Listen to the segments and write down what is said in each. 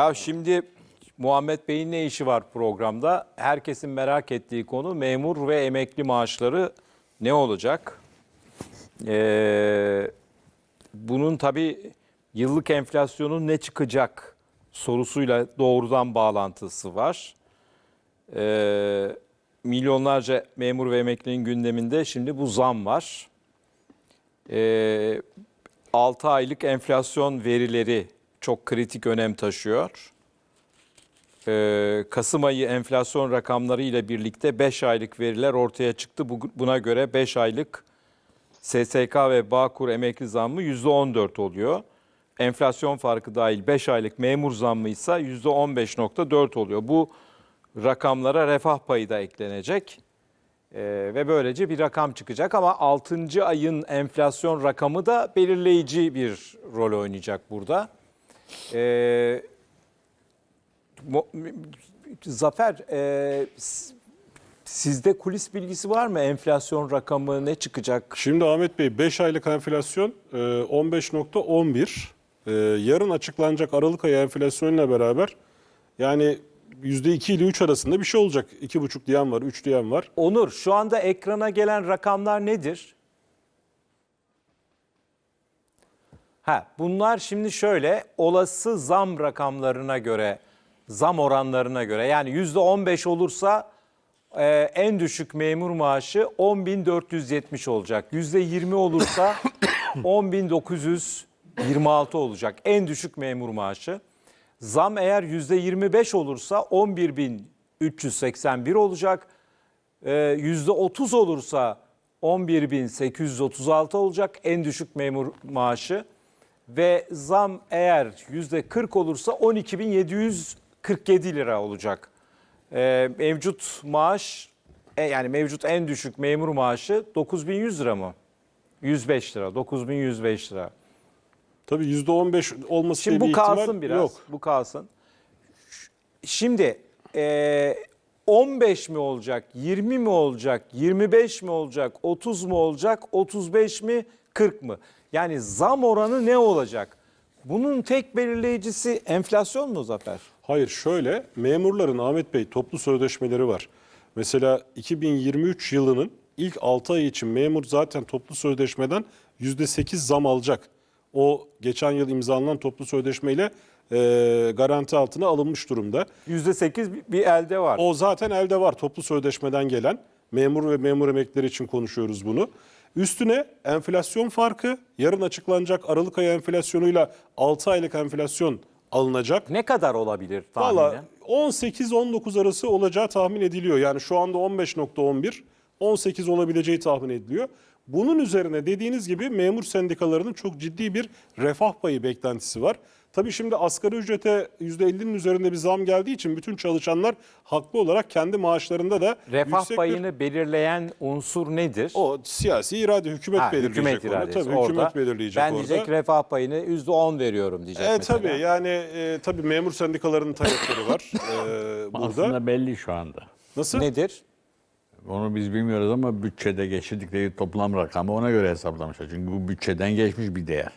Ya şimdi Muhammed Bey'in ne işi var programda? Herkesin merak ettiği konu memur ve emekli maaşları ne olacak? Ee, bunun tabii yıllık enflasyonun ne çıkacak sorusuyla doğrudan bağlantısı var. Ee, milyonlarca memur ve emeklinin gündeminde şimdi bu zam var. Ee, 6 aylık enflasyon verileri çok kritik önem taşıyor. Ee, Kasım ayı enflasyon rakamları ile birlikte 5 aylık veriler ortaya çıktı. Bu- Buna göre 5 aylık SSK ve Bağkur emekli zammı %14 oluyor. Enflasyon farkı dahil 5 aylık memur zammı ise %15.4 oluyor. Bu rakamlara refah payı da eklenecek. Ee, ve böylece bir rakam çıkacak ama 6. ayın enflasyon rakamı da belirleyici bir rol oynayacak burada. Ee, Mo- Zafer, e, sizde kulis bilgisi var mı? Enflasyon rakamı ne çıkacak? Şimdi Ahmet Bey 5 aylık enflasyon e, 15.11. E, Yarın açıklanacak Aralık ayı enflasyonuyla beraber yani %2 ile 3 arasında bir şey olacak. 2,5 diyen var, 3 diyen var. Onur, şu anda ekrana gelen rakamlar nedir? Ha, bunlar şimdi şöyle olası zam rakamlarına göre, zam oranlarına göre yani yüzde 15 olursa e, en düşük memur maaşı 10.470 olacak. Yüzde 20 olursa 10.926 olacak en düşük memur maaşı. Zam eğer yüzde 25 olursa 11.381 olacak. Yüzde 30 olursa 11.836 olacak en düşük memur maaşı. Ve zam eğer yüzde 40 olursa 12.747 lira olacak. Ee, mevcut maaş e, yani mevcut en düşük memur maaşı 9.100 lira mı? 105 lira, 9.105 lira. Tabii %15 olması Şimdi diye bir bu kalsın ihtimal biraz. yok. Bu kalsın. Şimdi e, 15 mi olacak, 20 mi olacak, 25 mi olacak, 30 mu olacak, 35 mi, 40 mı? Yani zam oranı ne olacak? Bunun tek belirleyicisi enflasyon mu Zafer? Hayır şöyle memurların Ahmet Bey toplu sözleşmeleri var. Mesela 2023 yılının ilk 6 ay için memur zaten toplu sözleşmeden %8 zam alacak. O geçen yıl imzalanan toplu sözleşmeyle e, garanti altına alınmış durumda. %8 bir- bir elde var. O zaten elde var toplu sözleşmeden gelen. Memur ve memur emeklileri için konuşuyoruz bunu. Üstüne enflasyon farkı yarın açıklanacak Aralık ayı enflasyonuyla 6 aylık enflasyon alınacak. Ne kadar olabilir tahminen? Valla 18-19 arası olacağı tahmin ediliyor. Yani şu anda 15.11, 18 olabileceği tahmin ediliyor. Bunun üzerine dediğiniz gibi memur sendikalarının çok ciddi bir refah payı beklentisi var. Tabii şimdi asgari ücrete %50'nin üzerinde bir zam geldiği için bütün çalışanlar haklı olarak kendi maaşlarında da Refah yüksek bir- payını belirleyen unsur nedir? o siyasi irade hükümet Ha, belirleyecek hükümet onu. iradesi. Tabii Orada hükumet belirleyecek ben orada. diyecek refah payını %10 veriyorum diyecek E, mesela. tabii yani e, tabii memur sendikalarının talepleri var e, burada. Aslında belli şu anda. Nasıl? Nedir? Onu biz bilmiyoruz ama bütçede geçirdikleri toplam rakamı ona göre hesaplamışlar. Çünkü bu bütçeden geçmiş bir değer.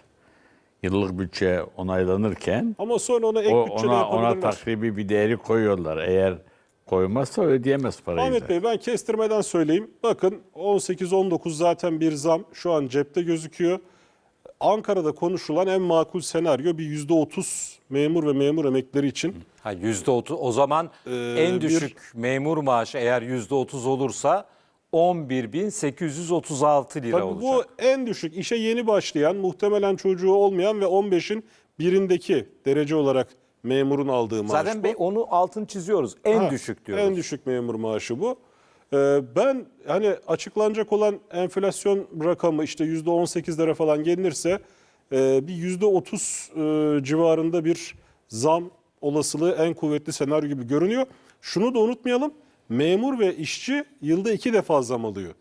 Yıllık bütçe onaylanırken Ama sonra ona ek o, bütçede ona, ona takribi bir değeri koyuyorlar. Eğer koymazsa ödeyemez parayı. Ahmet. Bey ben kestirmeden söyleyeyim. Bakın 18-19 zaten bir zam şu an cepte gözüküyor. Ankara'da konuşulan en makul senaryo bir %30 memur ve memur emeklileri için. Ha yüzde otuz. O zaman Ee, en bir- düşük memur maaşı eğer yüzde otuz olursa 11.836 lira Tabii olacak. bu en düşük işe yeni başlayan, muhtemelen çocuğu olmayan ve 15'in birindeki derece olarak memurun aldığı maaş Zaten bu. be- onu altın çiziyoruz. En Ha, düşük diyoruz. En düşük memur maaşı bu. Ee, ben hani açıklanacak olan enflasyon rakamı işte %18'lere falan gelinirse e, bir %30 e, civarında bir zam olasılığı en kuvvetli senaryo gibi görünüyor. Şunu da unutmayalım. Memur ve işçi yılda iki defa zam alıyor.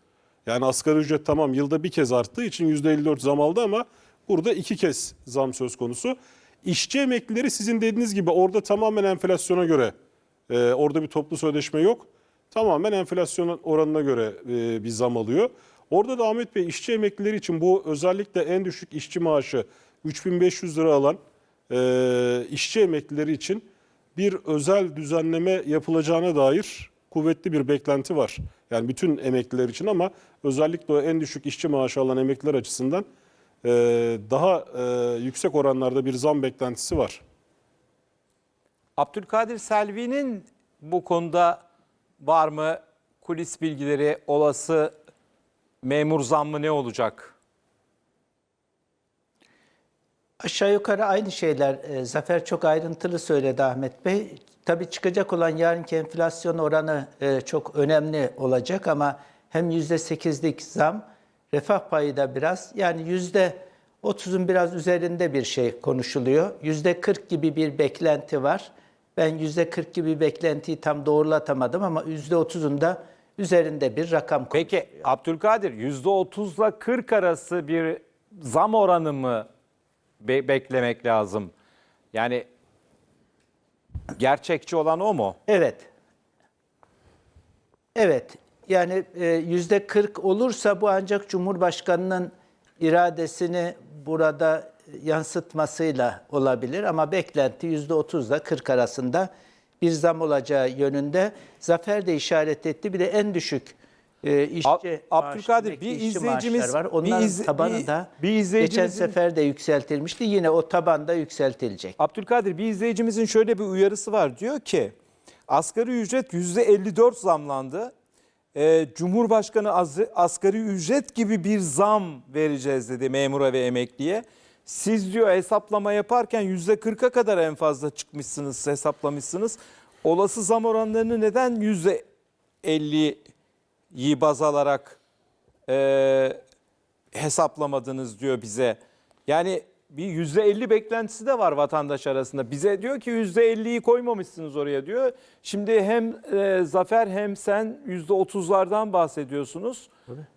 Yani asgari ücret tamam yılda bir kez arttığı için %54 zam aldı ama burada iki kez zam söz konusu. İşçi emeklileri sizin dediğiniz gibi orada tamamen enflasyona göre ee, orada bir toplu sözleşme yok. Tamamen enflasyon oranına göre e, bir zam alıyor. Orada da Ahmet Bey işçi emeklileri için bu özellikle en düşük işçi maaşı 3500 lira alan e, işçi emeklileri için bir özel düzenleme yapılacağına dair kuvvetli bir beklenti var. Yani bütün emekliler için ama özellikle o en düşük işçi maaşı alan emekliler açısından e, daha e, yüksek oranlarda bir zam beklentisi var. Abdülkadir Selvi'nin bu konuda var mı kulis bilgileri, olası memur zammı ne olacak? Aşağı yukarı aynı şeyler. E, Zafer çok ayrıntılı söyledi Ahmet Bey. Tabii çıkacak olan yarınki enflasyon oranı e, çok önemli olacak ama hem %8'lik zam, refah payı da biraz yani %30'un biraz üzerinde bir şey konuşuluyor. %40 gibi bir beklenti var. Ben %40 gibi beklentiyi tam doğrulatamadım ama %30'un da üzerinde bir rakam Peki Abdülkadir %30 ile 40 arası bir zam oranı mı be- beklemek lazım? Yani gerçekçi olan o mu? Evet. Evet. Yani e, yüzde 40 olursa bu ancak Cumhurbaşkanı'nın iradesini burada yansıtmasıyla olabilir ama beklenti yüzde 30 ile 40 arasında bir zam olacağı yönünde. Zafer de işaret etti. Bir de en düşük e, işçi Ab- Abdülkadir, bir izleyicimiz- var. bir Onların iz- tabanı bir- da bir geçen izleyicimizin- sefer de yükseltilmişti. Yine o taban da yükseltilecek. Abdülkadir bir izleyicimizin şöyle bir uyarısı var. Diyor ki asgari ücret %54 zamlandı. Ee, Cumhurbaşkanı az- asgari ücret gibi bir zam vereceğiz dedi memura ve emekliye. Siz diyor hesaplama yaparken %40'a kadar en fazla çıkmışsınız, hesaplamışsınız. Olası zam oranlarını neden %50'yi baz alarak e, hesaplamadınız diyor bize. Yani bir yüzde elli beklentisi de var vatandaş arasında. Bize diyor ki yüzde elliyi koymamışsınız oraya diyor. Şimdi hem e, Zafer hem sen yüzde otuzlardan bahsediyorsunuz.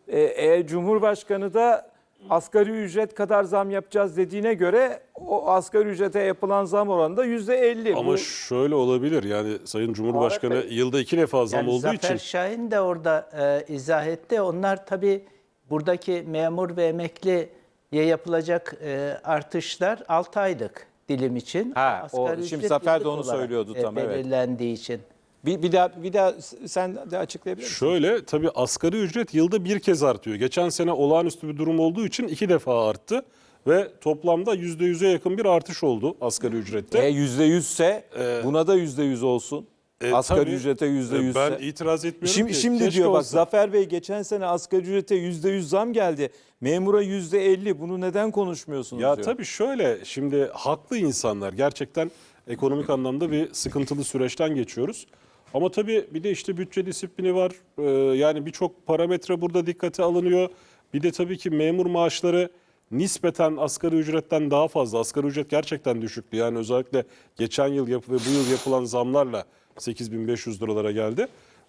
E, eğer Cumhurbaşkanı da asgari ücret kadar zam yapacağız dediğine göre o asgari ücrete yapılan zam oranı da yüzde elli. Ama Bu- şöyle olabilir yani Sayın Cumhurbaşkanı Muharrem yılda iki defa zam Yani olduğu Zafer için Şahin de orada e, izah etti. Onlar tabii buradaki memur ve emekliye yapılacak e, artışlar 6 aylık dilim için. Ha, o- şimdi ücret Zafer de yıllık onu olarak, söylüyordu e, tam, evet. Belirlendiği için. Bir, bir daha bir daha sen de açıklayabilir misin? Şöyle tabii asgari ücret yılda bir kez artıyor. Geçen sene olağanüstü bir durum olduğu için iki defa arttı. Ve toplamda %100'e yakın bir artış oldu asgari ücrette. E yüzde yüzse buna da yüzde yüz olsun. E, asgari tabii, ücrete yüzde e, yüzse. Ben itiraz etmiyorum Şimdi, ki. şimdi diyor bak olsa. Zafer Bey geçen sene asgari ücrete yüzde yüz zam geldi. Memura yüzde elli. Bunu neden konuşmuyorsunuz Ya diyor. tabii şöyle şimdi haklı insanlar gerçekten ekonomik anlamda bir sıkıntılı süreçten geçiyoruz. Ama tabii bir de işte bütçe disiplini var. Ee, yani birçok parametre burada dikkate alınıyor. Bir de tabii ki memur maaşları nispeten asgari ücretten daha fazla. Asgari ücret gerçekten düşüktü. Yani özellikle geçen yıl ve bu yıl yapılan zamlarla 8500 liralara geldi.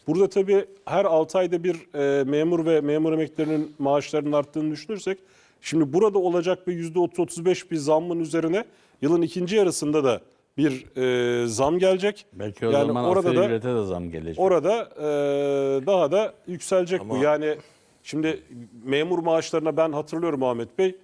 Burada tabii her 6 ayda bir e, memur ve memur emeklilerinin maaşlarının arttığını düşünürsek şimdi burada olacak bir %30-35 bir zammın üzerine yılın ikinci yarısında da bir e, zam gelecek. Belki o yani zaman orada da ücrete de zam gelecek. orada e, daha da yükselecek bu. Yani şimdi memur maaşlarına ben hatırlıyorum Ahmet Bey.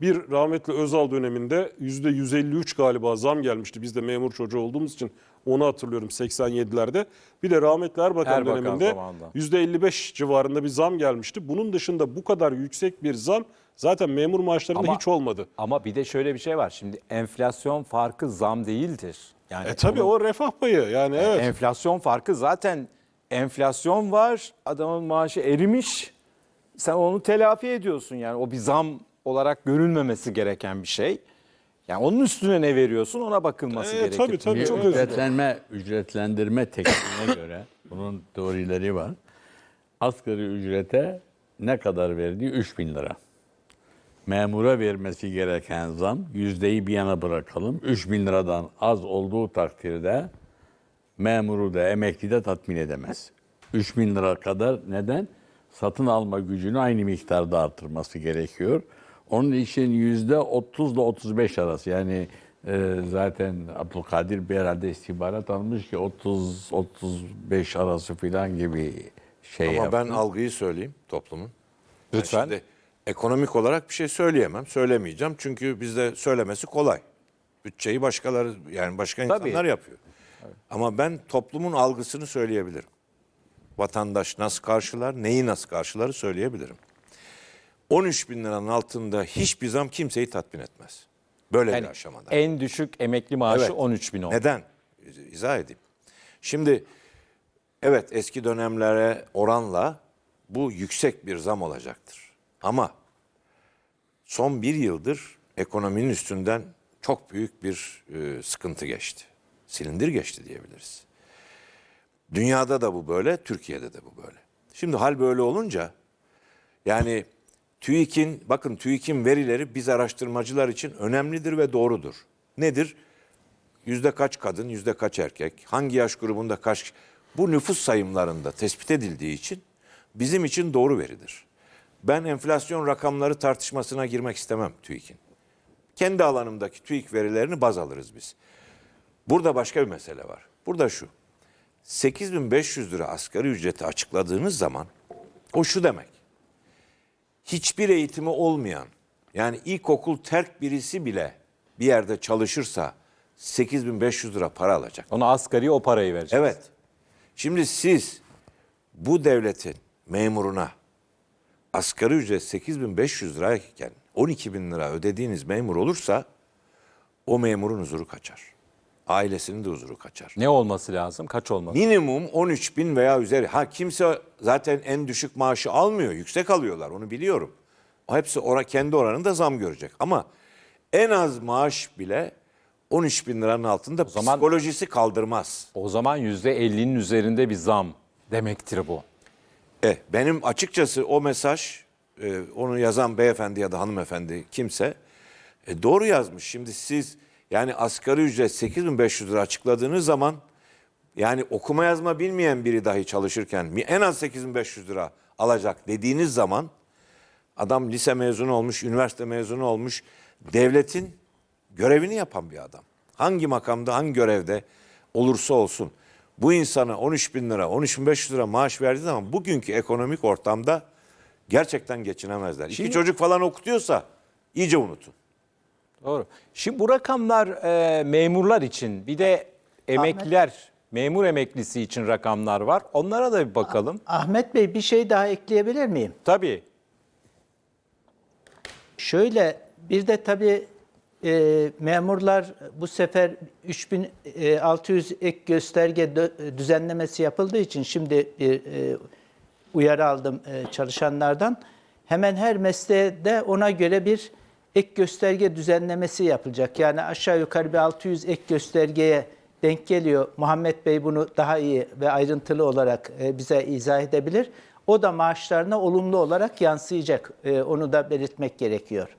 Bir rahmetli Özal döneminde yüzde 153 galiba zam gelmişti. Biz de memur çocuğu olduğumuz için onu hatırlıyorum 87'lerde. Bir de rahmetli Erbakan, Erbakan döneminde zamanında. %55 civarında bir zam gelmişti. Bunun dışında bu kadar yüksek bir zam zaten memur maaşlarında Ama- hiç olmadı. Ama bir de şöyle bir şey var. Şimdi enflasyon farkı zam değildir. Yani E tabii onun- o refah payı yani evet. Enflasyon farkı zaten enflasyon var. Adamın maaşı erimiş. Sen onu telafi ediyorsun yani. O bir zam olarak görülmemesi gereken bir şey. Yani onun üstüne ne veriyorsun ona bakılması E, gerekir. tabii, tabii. Çok ücretlenme, ücretlendirme tekniğine göre bunun teorileri var. Asgari ücrete ne kadar verdiği 3 bin lira. Memura vermesi gereken zam yüzdeyi bir yana bırakalım. 3 bin liradan az olduğu takdirde memuru da emekli de tatmin edemez. 3 bin lira kadar neden? Satın alma gücünü aynı miktarda artırması gerekiyor. Onun için yüzde 30 ile 35 arası yani e, zaten Abdülkadir bir herhalde istihbarat almış ki 30-35 arası filan gibi şey Ama yaptı. ben algıyı söyleyeyim toplumun. Lütfen. şimdi ekonomik olarak bir şey söyleyemem. Söylemeyeceğim çünkü bizde söylemesi kolay. Bütçeyi başkaları yani başka Tabii. insanlar yapıyor. Ama ben toplumun algısını söyleyebilirim. Vatandaş nasıl karşılar, neyi nasıl karşıları söyleyebilirim. 13 bin liranın altında hiçbir zam kimseyi tatmin etmez. Böyle Yani bir aşamada. en düşük emekli maaşı Evet. 13 bin oldu. Neden? İzah edeyim. Şimdi evet eski dönemlere oranla bu yüksek bir zam olacaktır. Ama son bir yıldır ekonominin üstünden çok büyük bir e, sıkıntı geçti. Silindir geçti diyebiliriz. Dünyada da bu böyle, Türkiye'de de bu böyle. Şimdi hal böyle olunca yani TÜİK'in, bakın TÜİK'in verileri biz araştırmacılar için önemlidir ve doğrudur. Nedir? Yüzde kaç kadın, yüzde kaç erkek, hangi yaş grubunda kaç... Bu nüfus sayımlarında tespit edildiği için bizim için doğru veridir. Ben enflasyon rakamları tartışmasına girmek istemem TÜİK'in. Kendi alanımdaki TÜİK verilerini baz alırız biz. Burada başka bir mesele var. Burada şu. 8500 lira asgari ücreti açıkladığınız zaman o şu demek. Hiçbir eğitimi olmayan yani ilkokul terk birisi bile bir yerde çalışırsa 8500 lira para alacak. Ona asgari o parayı verecek. Evet. Şimdi siz bu devletin memuruna asgari ücret 8500 lirayken 12 bin lira ödediğiniz memur olursa o memurun huzuru kaçar. Ailesinin de huzuru kaçar. Ne olması lazım? Kaç olması? Minimum 13 bin veya üzeri. Ha kimse zaten en düşük maaşı almıyor. Yüksek alıyorlar onu biliyorum. O hepsi ora, kendi oranında zam görecek. Ama en az maaş bile 13 bin liranın altında zaman- psikolojisi kaldırmaz. O zaman %50'nin üzerinde bir zam demektir bu. E, benim açıkçası o mesaj e, onu yazan beyefendi ya da hanımefendi kimse e, doğru yazmış. Şimdi siz yani asgari ücret 8500 lira açıkladığınız zaman yani okuma yazma bilmeyen biri dahi çalışırken en az 8500 lira alacak dediğiniz zaman adam lise mezunu olmuş, üniversite mezunu olmuş, devletin görevini yapan bir adam. Hangi makamda, hangi görevde olursa olsun bu insana 13 bin lira, 13 bin 500 lira maaş verdiği zaman bugünkü ekonomik ortamda gerçekten geçinemezler. Şimdi- İki çocuk falan okutuyorsa iyice unutun. Doğru. Şimdi bu rakamlar e, memurlar için bir de emekliler, memur emeklisi için rakamlar var. Onlara da bir bakalım. Ahmet Bey bir şey daha ekleyebilir miyim? Tabii. Şöyle bir de tabii e, memurlar bu sefer 3600 ek gösterge düzenlemesi yapıldığı için şimdi bir e, uyarı aldım e, çalışanlardan. Hemen her mesleğe de ona göre bir ek gösterge düzenlemesi yapılacak. Yani aşağı yukarı bir 600 ek göstergeye denk geliyor. Muhammed Bey bunu daha iyi ve ayrıntılı olarak e, bize izah edebilir. O da maaşlarına olumlu olarak yansıyacak. E, Onu da belirtmek gerekiyor.